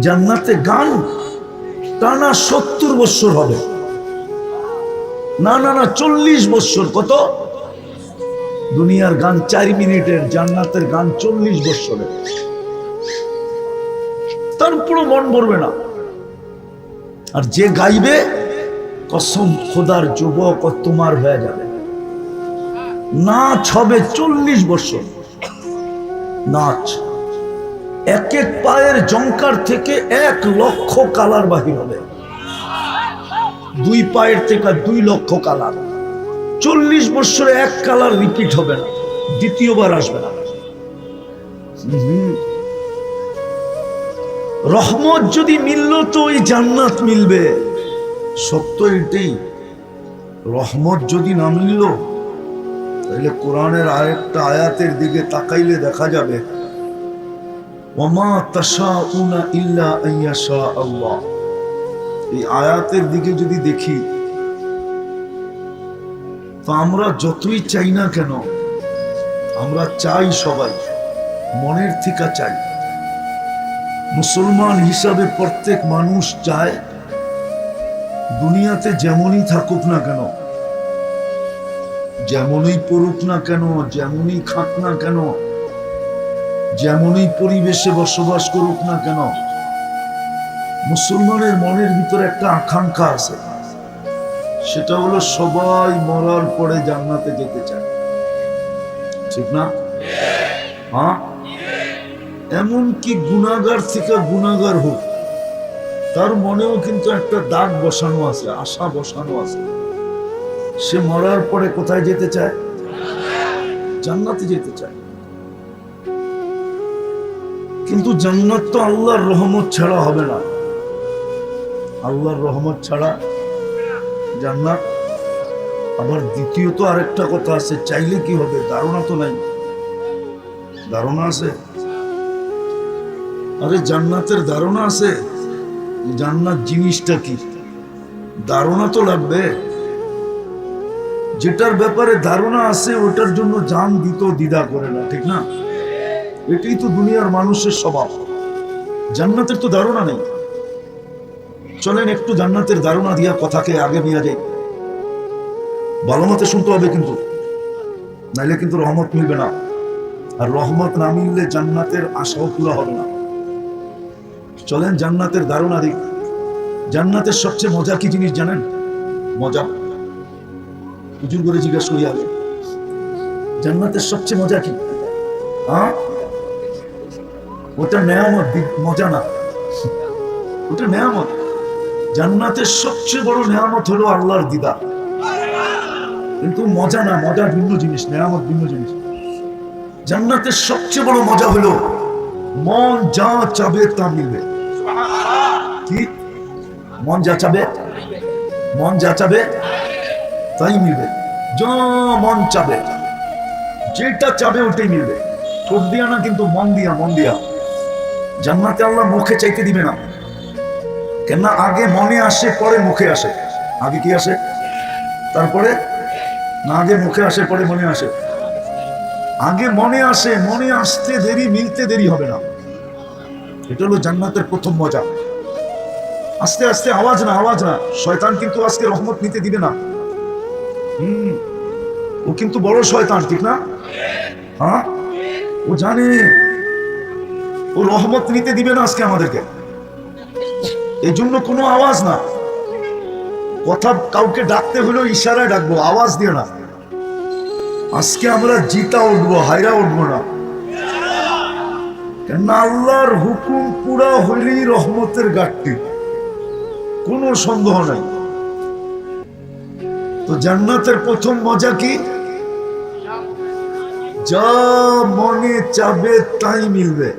জান্নাতে গান টানা সত্তর বৎসর হবে। না না না, চল্লিশ বৎসর কত? দুনিয়ার গান চার মিনিটের, জান্নাতের গান চল্লিশ বৎসরের তারপরও মন ভরবে না। আর যে গাইবে, কসম খোদার যুবক তোমার হয়ে যাবে। নাচ হবে চল্লিশ বছর। নাচ। এক এক পায়ের জঙ্কার থেকে এক লক্ষ কালার বাহির হবে। দুই পায়ের থেকে দুই লক্ষ কালার। চল্লিশ বছরে এক কালার রিপিট হবে না। দ্বিতীয়বার আসবে না। হুম। রহমত যদি মিলল তো ওই জান্নাত মিলবে। সত্য এটাই। রহমত যদি না মিলল, তাহলে কোরআনের আরেকটা আয়াতের দিকে তাকাইলে দেখা যাবে আল্লাহ। এই আয়াতের দিকে যদি দেখি, তো আমরা যতই চাই না কেন, আমরা চাই সবাই, মনের থেকে চাই। মুসলমান হিসাবে প্রত্যেক মানুষ চায়, দুনিয়াতে যেমনই থাকুক না কেন, যেমনই পড়ুক না কেন, যেমনই খাক না কেন যেমনই পরিবেশে বসবাস করুক না কেন, মুসলমানের মনের ভিতরে একটা আকাঙ্ক্ষা আছে। সেটা হলো সবাই মরার পরে জান্নাতে যেতে চায়। ঠিক না? হ্যাঁ? এমন কি গুণাগার থেকে গুণাগার হোক, তার মনেও কিন্তু একটা দাগ বসানো আছে, আশা বসানো আছে। সে মরার পরে কোথায় যেতে চায়? জান্নাতে যেতে চায়। কিন্তু জান্নাত তো আল্লাহর রহমত ছাড়া হবে না। আল্লাহর রহমত ছাড়া জান্নাত। আবার দ্বিতীয়ত আরেকটা কথা আছে, চাইলে কি হবে? ধারণা তো নাই। ধারণা আছে? আরে জান্নাতের ধারণা আছে? জান্নাত জিনিসটা কি? ধারণা তো লাগবে। যেটার ব্যাপারে ধারণা আছে, ওটার জন্য জান দিত, দ্বিধা করে না, ঠিক না? এটাই তো দুনিয়ার মানুষের স্বভাব। জান্নাতের তো ধারণা নেই। চলেন একটু জান্নাতের ধারণা দিয়া কথাকে আগে নিয়ে যাই। ভালো মতে শুনতে হবে কিন্তু। নাইলে কিন্তু রহমত মিলবে না। আর রহমত না মিললে জান্নাতের আশাও পুরো হবে না। চলেন জান্নাতের ধারণা দিই। জান্নাতের সবচেয়ে মজা কি জিনিস জানেন? মজা। হুজুর করে জিজ্ঞাসা করি আগে। জান্নাতের সবচেয়ে মজা কি? হ্যাঁ? ওটা নেয়ামত মজা না। ওটা নেয়ামত। জান্নাতের সবচেয়ে বড় নেয়ামত হলো আল্লাহর দিদা কিন্তু মজা না, মজা ভিন্ন জিনিস, নেয়ামত ভিন্ন জিনিস। জান্নাতের সবচেয়ে বড় মজা হলো মন যা চাবে তা মিলবে। কি? মন যা চাবে? মন যা চাবে, তাই মিলবে। যা মন চাবে, যেটা চাবে ওটাই মিলবে। ঠোঁট দিয়া না, কিন্তু মন দিয়া মন দিয়া। জান্নাতে আল্লাহ মুখে চাইতে দিবে না। কেন আগে মনে আসে, পরে মুখে আসে। আগে কি আসে? তারপরে? না, আগে মুখে আসে, পরে মনে আসে। আগে মনে আসে, মনে আসতে দেরি, মিলতে দেরি হবে না। এটা হলো জান্নাতের প্রথম মজা। আস্তে আস্তে আওয়াজ না আওয়াজ না। শয়তান কিন্তু আজকে রহমত নিতে দিবে না। হুম, ও কিন্তু বড় শয়তান, ঠিক না? হ্যাঁ? ও জানে। ও রহমত নিতে দিবে না আজকে আমাদেরকে। এই জন্য কোনো আওয়াজ না। কথা কাউকে ডাকতে হলেও ইশারায় ডাকবো, আওয়াজ দিয়ে না। আজকে আমরা জিতা উঠবো হাইরা উঠবো না। আল্লাহর হুকুম পুরা হইলেই রহমতের গাঠটি কোনো সন্দেহ নাই। তো জান্নাতের প্রথম মজা কি? যা মনে চাবে তাই মিলবে।